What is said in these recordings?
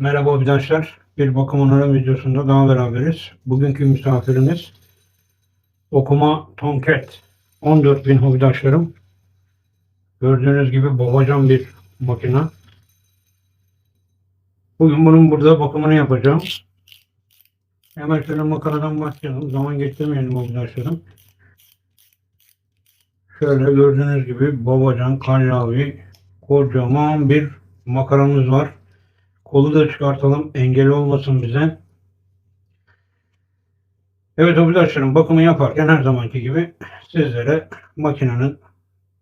Merhaba arkadaşlar. Bir bakım onarım videosunda daha beraberiz. Bugünkü misafirimiz Okuma Tomcat 14.000 hobidaşlarım. Gördüğünüz gibi babacan bir makina. Bugün bunun burada bakımını yapacağım. Hemen şöyle makaradan başlayalım. Zaman geçirmeyelim hobidaşlarım. Şöyle gördüğünüz gibi babacan kallavi kocaman bir makaramız var. Kolu da çıkartalım. Engel olmasın bize. Evet arkadaşlarım bakımı yaparken her zamanki gibi sizlere makinenin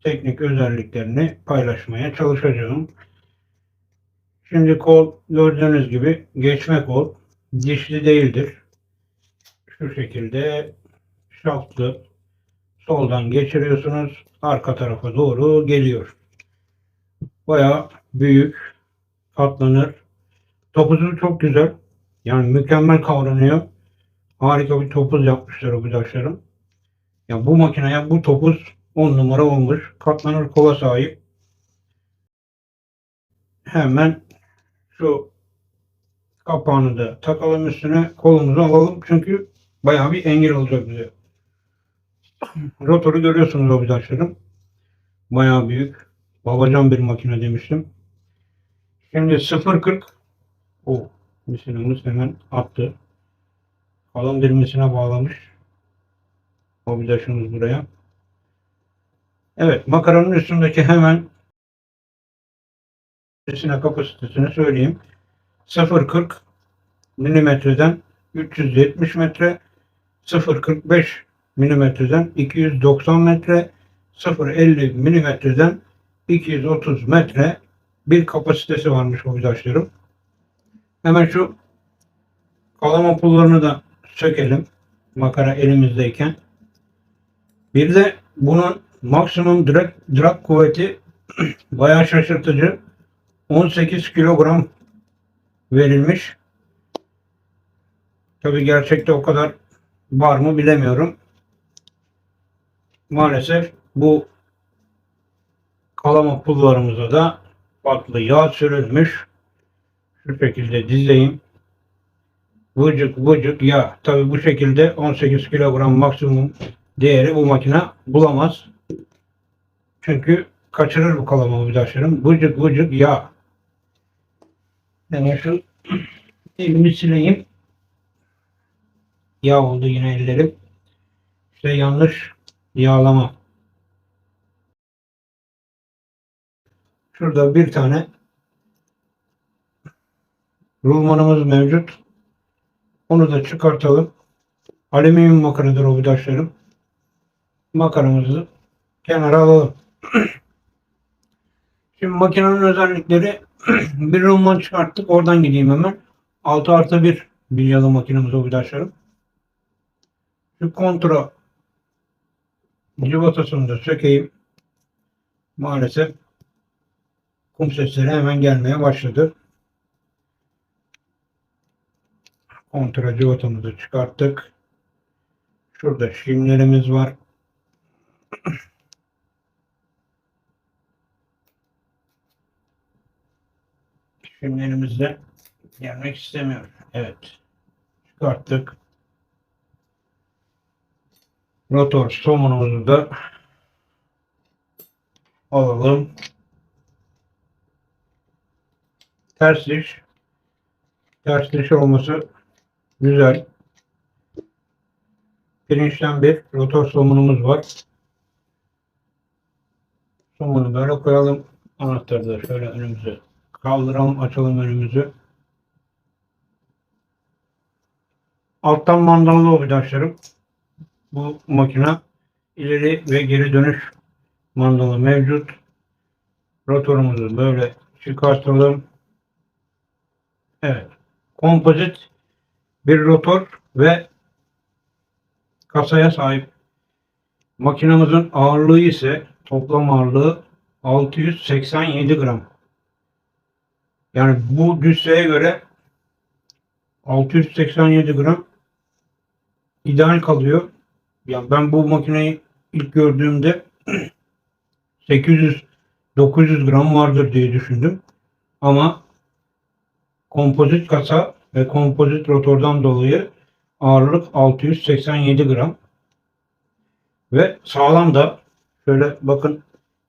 teknik özelliklerini paylaşmaya çalışacağım. Şimdi kol gördüğünüz gibi geçme kol dişli değildir. Şu şekilde şaftlı soldan geçiriyorsunuz. Arka tarafa doğru geliyor. Bayağı büyük katlanır. Topuzu çok güzel. Yani mükemmel kavranıyor. Harika bir topuz yapmışlar arkadaşlarım. Ya bu makineye bu topuz 10 numara olmuş. Katlanır kola sahip. Hemen şu kapağını da takalım üstüne. Kolumuzu alalım. Çünkü bayağı bir engel olacak bize. Rotoru görüyorsunuz arkadaşlarım. Bayağı büyük. Babacan bir makine demiştim. Şimdi 0.40 o misinamız hemen attı. Kalın bir misine bağlamış. Mobilyasımız buraya. Evet makaranın üstündeki hemen misine kapasitesini söyleyeyim. 0.40 milimetreden 370 metre 0.45 milimetreden 290 metre 0.50 milimetreden 230 metre bir kapasitesi varmış bu ilaçların. Hemen şu kalama pullarını da sökelim. Makara elimizdeyken. Bir de bunun maksimum drag, drag kuvveti bayağı şaşırtıcı. 18 kilogram verilmiş. Tabi gerçekte o kadar var mı bilemiyorum. Maalesef bu kalama pullarımıza da farklı yağ sürülmüş. Şu şekilde dizeyim. Vıcık vıcık yağ. Tabi bu şekilde 18 kilogram maksimum değeri bu makine bulamaz. Çünkü kaçırır bu kalama vidaşlarım. Vıcık vıcık yağ. Hemen şu elimi sileyim. Yağ oldu yine ellerim. İşte yanlış yağlama. Şurada bir tane rulmanımız mevcut. Onu da çıkartalım. Alüminyum makaradır o vidaşlarım. Makaramızı kenara alalım. Şimdi makinenin özellikleri bir rulman çıkarttık. Oradan gideyim hemen. 6 artı 1 bilyalı makinemiz o vidaşlarım. Şu kontra civatasını da sökeyim. Maalesef kum sesleri hemen gelmeye başladı. Kontra civatamızı çıkarttık. Şurada şimlerimiz var. Şimlerimiz de gelmek istemiyor. Evet. Çıkarttık. Rotor somunumuzu da alalım. Ters diş. Ters diş olması güzel. Pirinçten bir rotor somunumuz var. Somunu böyle koyalım. Anahtarı da şöyle önümüze kaldıralım. Açalım önümüzü. Alttan mandallı arkadaşlarım. Bu makine ileri ve geri dönüş mandalı mevcut. Rotorumuzu böyle çıkartalım. Evet. Kompozit bir rotor ve kasaya sahip. Makinamızın ağırlığı ise toplam ağırlığı 687 gram. Yani bu cüsseye göre 687 gram ideal kalıyor. Yani ben bu makineyi ilk gördüğümde 800 900 gram vardır diye düşündüm. Ama kompozit kasa ve kompozit rotordan dolayı ağırlık 687 gram. Ve sağlam da şöyle bakın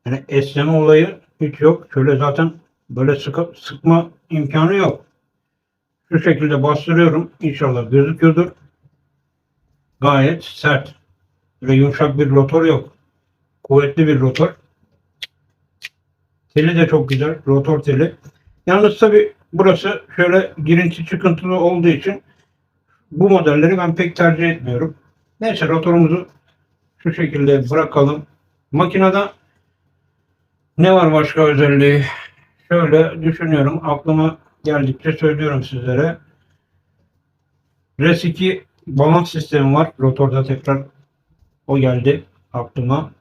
yani esneme olayı hiç yok. Şöyle zaten böyle sıkı, sıkma imkanı yok. Şu şekilde bastırıyorum. İnşallah gözüküyordur. Gayet sert. Böyle yumuşak bir rotor yok. Kuvvetli bir rotor. Teli de çok güzel. Rotor teli. Yalnız tabi burası şöyle girinti çıkıntılı olduğu için bu modelleri ben pek tercih etmiyorum. Neyse rotorumuzu şu şekilde bırakalım. Makinede ne var başka özelliği? Şöyle düşünüyorum. Aklıma geldikçe söylüyorum sizlere. RES2 balans sistemi var. Rotorda tekrar o geldi aklıma.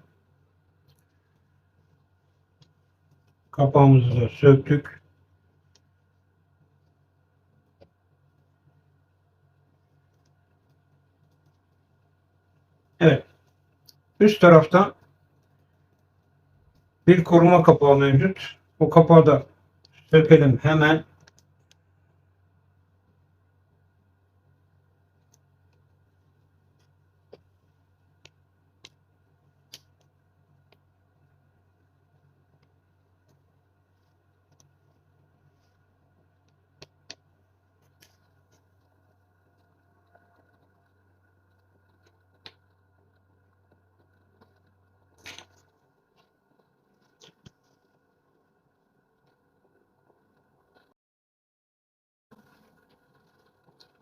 Kapağımızı da söktük. Evet. Üst tarafta bir koruma kapağı mevcut. O kapağı da sökelim hemen.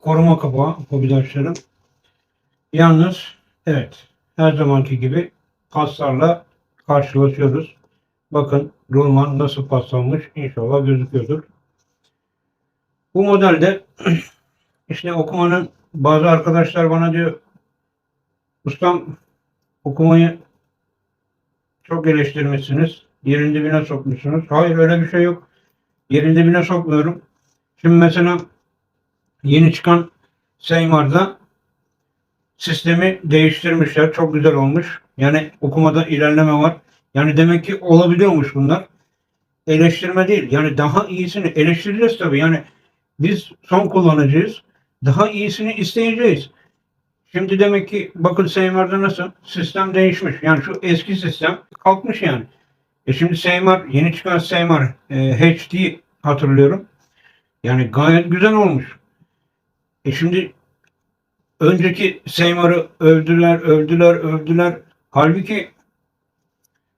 Koruma kapağı hobidaşlarım. Yalnız evet her zamanki gibi paslarla karşılaşıyoruz. Bakın rulman nasıl paslanmış inşallah gözüküyordur. Bu modelde işte okumanın bazı arkadaşlar bana diyor ustam okumayı çok eleştirmişsiniz. Yerin dibine sokmuşsunuz. Hayır öyle bir şey yok. Yerin dibine sokmuyorum. Şimdi mesela yeni çıkan Seymar'da sistemi değiştirmişler. Çok güzel olmuş. Yani okumada ilerleme var. Yani demek ki olabiliyormuş bunlar. Eleştirme değil. Yani daha iyisini eleştireceğiz tabii. Yani biz son kullanıcıyız. Daha iyisini isteyeceğiz. Şimdi demek ki bakın Seymar'da nasıl? Sistem değişmiş. Yani şu eski sistem kalkmış yani. E şimdi Seymar, yeni çıkan Seymar e, HD hatırlıyorum. Yani gayet güzel olmuş. E şimdi önceki Seymar'ı övdüler, övdüler, övdüler. Halbuki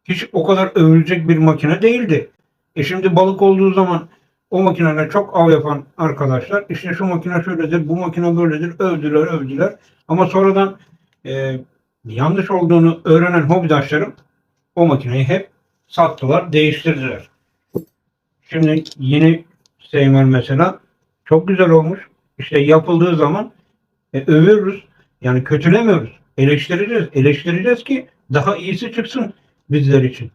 hiç o kadar övülecek bir makine değildi. E şimdi balık olduğu zaman o makineler çok av yapan arkadaşlar işte şu makine şöyledir, bu makine böyledir övdüler, övdüler. Ama sonradan e, yanlış olduğunu öğrenen hobidaşlarım o makineyi hep sattılar, değiştirdiler. Şimdi yeni Seymar mesela çok güzel olmuş işte yapıldığı zaman e, övüyoruz. Yani kötülemiyoruz. Eleştireceğiz. Eleştireceğiz ki daha iyisi çıksın bizler için.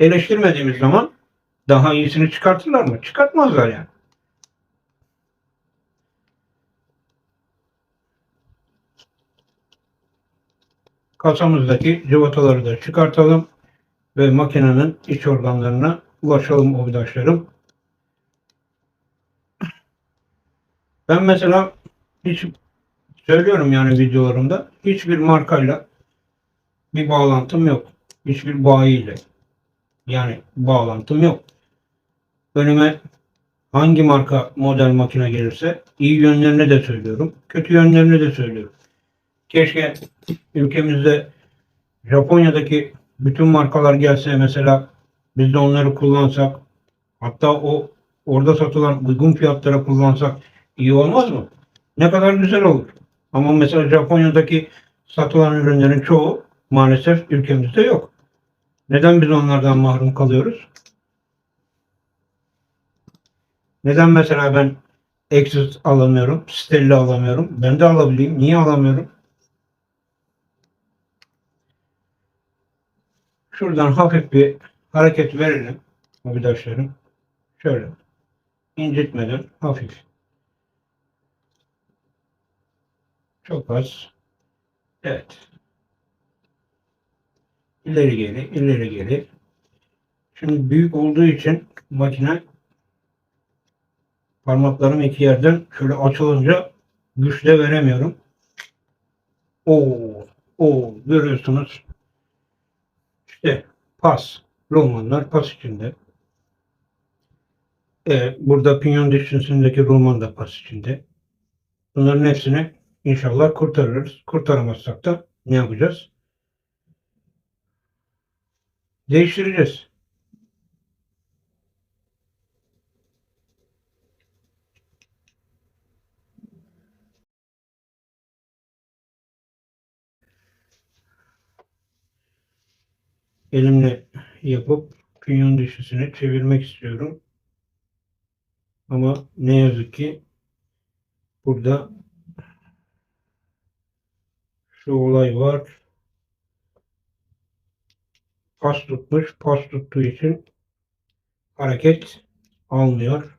Eleştirmediğimiz zaman daha iyisini çıkartırlar mı? Çıkartmazlar yani. Kasamızdaki cıvataları da çıkartalım ve makinenin iç organlarına ulaşalım obidaşlarım. Ben mesela hiç söylüyorum yani videolarımda hiçbir markayla bir bağlantım yok. Hiçbir bayiyle. Yani bağlantım yok. Önüme hangi marka model makine gelirse iyi yönlerini de söylüyorum. Kötü yönlerini de söylüyorum. Keşke ülkemizde Japonya'daki bütün markalar gelse mesela biz de onları kullansak hatta o orada satılan uygun fiyatlara kullansak iyi olmaz mı? Ne kadar güzel olur. Ama mesela Japonya'daki satılan ürünlerin çoğu maalesef ülkemizde yok. Neden biz onlardan mahrum kalıyoruz? Neden mesela ben Exit alamıyorum, Stella alamıyorum? Ben de alabileyim. Niye alamıyorum? Şuradan hafif bir hareket verelim arkadaşlarım. Şöyle incitmeden hafif. Çok az. Evet. İleri geri, ileri geri. Şimdi büyük olduğu için makine Parmaklarım iki yerden şöyle açılınca güçle veremiyorum. Oo, oo görüyorsunuz. İşte pas. Romanlar pas içinde. E, burada pinyon dişlisindeki roman da pas içinde. Bunların hepsini inşallah kurtarırız. Kurtaramazsak da ne yapacağız? Değiştireceğiz. Elimle yapıp pinyon dişlisini çevirmek istiyorum. Ama ne yazık ki burada şu olay var. Pas tutmuş. Pas tuttuğu için hareket almıyor.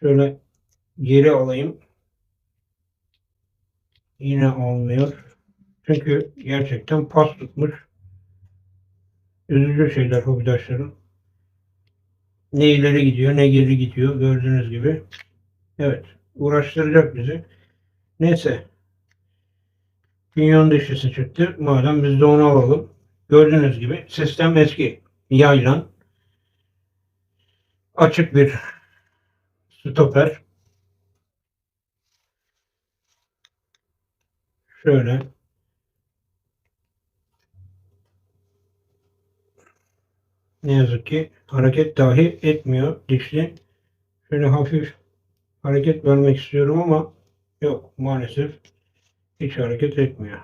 Şöyle geri alayım. Yine almıyor. Çünkü gerçekten pas tutmuş. Üzücü şeyler hobidaşlarım. Ne ileri gidiyor ne geri gidiyor gördüğünüz gibi. Evet uğraştıracak bizi. Neyse. Pinyon dişlisi çıktı. Madem biz de onu alalım. Gördüğünüz gibi sistem eski. Yaylan. Açık bir stoper. Şöyle. Ne yazık ki hareket dahi etmiyor dişli. Şöyle hafif hareket vermek istiyorum ama yok maalesef hiç hareket etmiyor.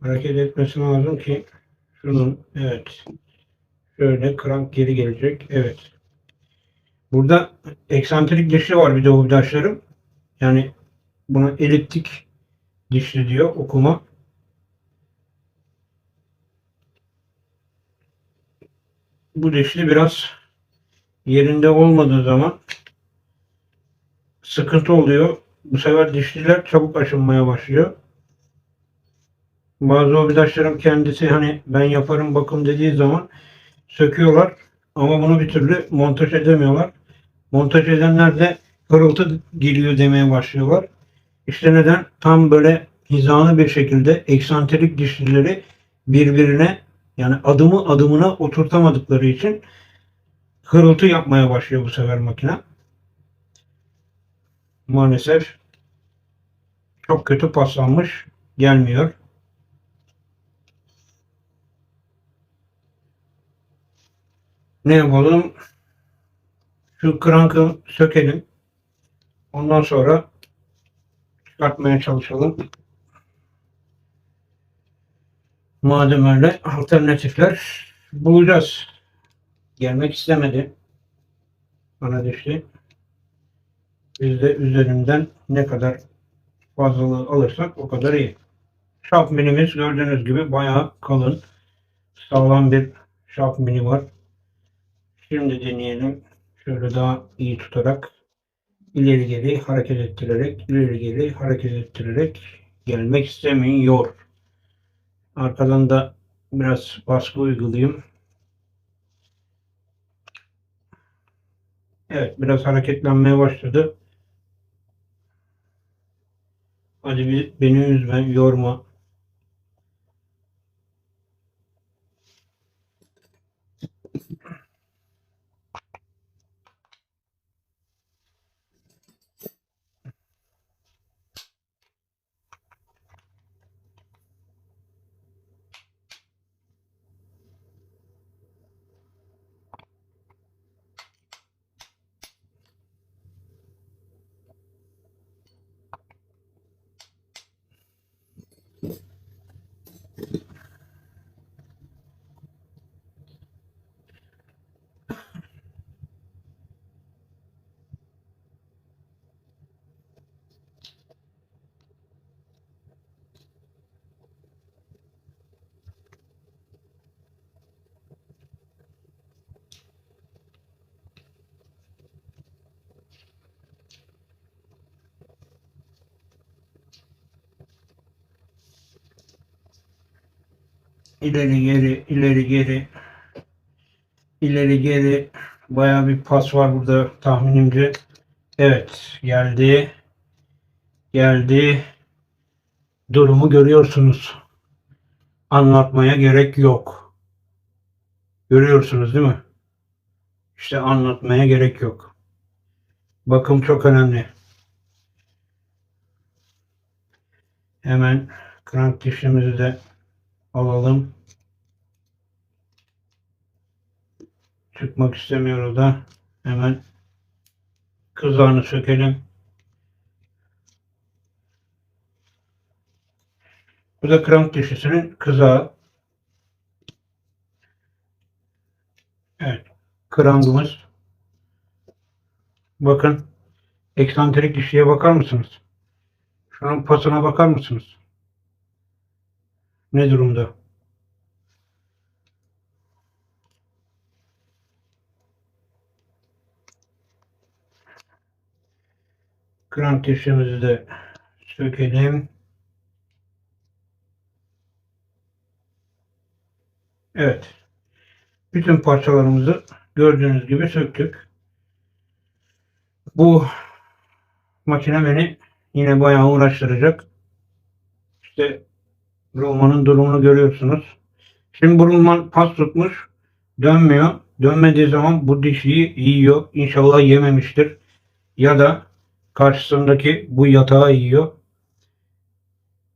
Hareket etmesi lazım ki şunun evet şöyle krank geri gelecek. Evet. Burada eksantrik dişli var bir de bu daşlarım. Yani buna eliptik dişli diyor okuma. Bu dişli biraz yerinde olmadığı zaman sıkıntı oluyor. Bu sefer dişliler çabuk aşınmaya başlıyor. Bazı hobidaşlarım kendisi hani ben yaparım bakım dediği zaman söküyorlar ama bunu bir türlü montaj edemiyorlar. Montaj edenler de hırıltı geliyor demeye başlıyorlar. İşte neden? Tam böyle hizalı bir şekilde eksantrik dişlileri birbirine yani adımı adımına oturtamadıkları için hırıltı yapmaya başlıyor bu sefer makine. Maalesef çok kötü paslanmış gelmiyor. Ne yapalım? Şu krankı sökelim. Ondan sonra çıkartmaya çalışalım. Madem öyle alternatifler bulacağız. Gelmek istemedi. Bana düştü. Biz de üzerinden ne kadar fazlalığı alırsak o kadar iyi. Şaf minimiz gördüğünüz gibi bayağı kalın. Sağlam bir şaf mini var. Şimdi deneyelim. Şöyle daha iyi tutarak ileri geri hareket ettirerek ileri geri hareket ettirerek gelmek istemiyor. Arkadan da biraz baskı uygulayayım. Evet biraz hareketlenmeye başladı. Hadi beni üzme, yorma. İleri geri, ileri geri. ileri geri bayağı bir pas var burada tahminimce. Evet geldi. Geldi. Durumu görüyorsunuz. Anlatmaya gerek yok. Görüyorsunuz değil mi? İşte anlatmaya gerek yok. Bakım çok önemli. Hemen krank dişimizi de alalım. Çıkmak istemiyor o da. Hemen kızağını sökelim. Bu da krank dişisinin kızağı. Evet. Krangımız. Bakın. Eksantrik dişliğe bakar mısınız? Şunun pasına bakar mısınız? Ne durumda? Krank dişimizi de sökelim. Evet. Bütün parçalarımızı gördüğünüz gibi söktük. Bu makine beni yine bayağı uğraştıracak. İşte Roma'nın durumunu görüyorsunuz. Şimdi bu pas tutmuş. Dönmüyor. Dönmediği zaman bu dişiyi yiyor. İnşallah yememiştir. Ya da karşısındaki bu yatağı yiyor.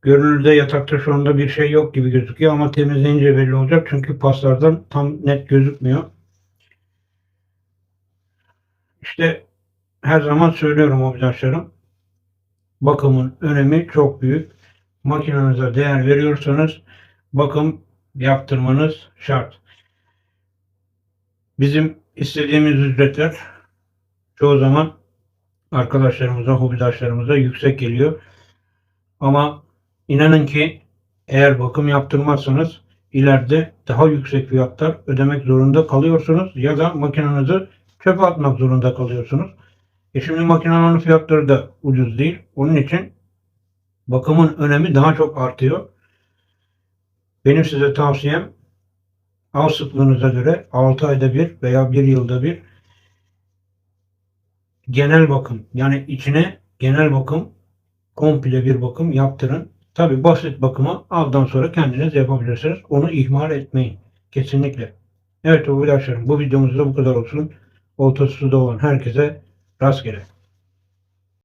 Görünürde yatakta şu anda bir şey yok gibi gözüküyor ama temizleyince belli olacak. Çünkü paslardan tam net gözükmüyor. İşte her zaman söylüyorum arkadaşlarım. Bakımın önemi çok büyük. Makinenize değer veriyorsanız bakım yaptırmanız şart. Bizim istediğimiz ücretler çoğu zaman arkadaşlarımıza, hobidaşlarımıza yüksek geliyor. Ama inanın ki eğer bakım yaptırmazsanız ileride daha yüksek fiyatlar ödemek zorunda kalıyorsunuz ya da makinenizi çöpe atmak zorunda kalıyorsunuz. E şimdi makinenin fiyatları da ucuz değil. Onun için bakımın önemi daha çok artıyor. Benim size tavsiyem av sıklığınıza göre 6 ayda bir veya 1 yılda bir genel bakım yani içine genel bakım komple bir bakım yaptırın. Tabi basit bakımı avdan sonra kendiniz yapabilirsiniz. Onu ihmal etmeyin. Kesinlikle. Evet arkadaşlarım bu videomuzda bu kadar olsun. Oltası suda olan herkese rastgele.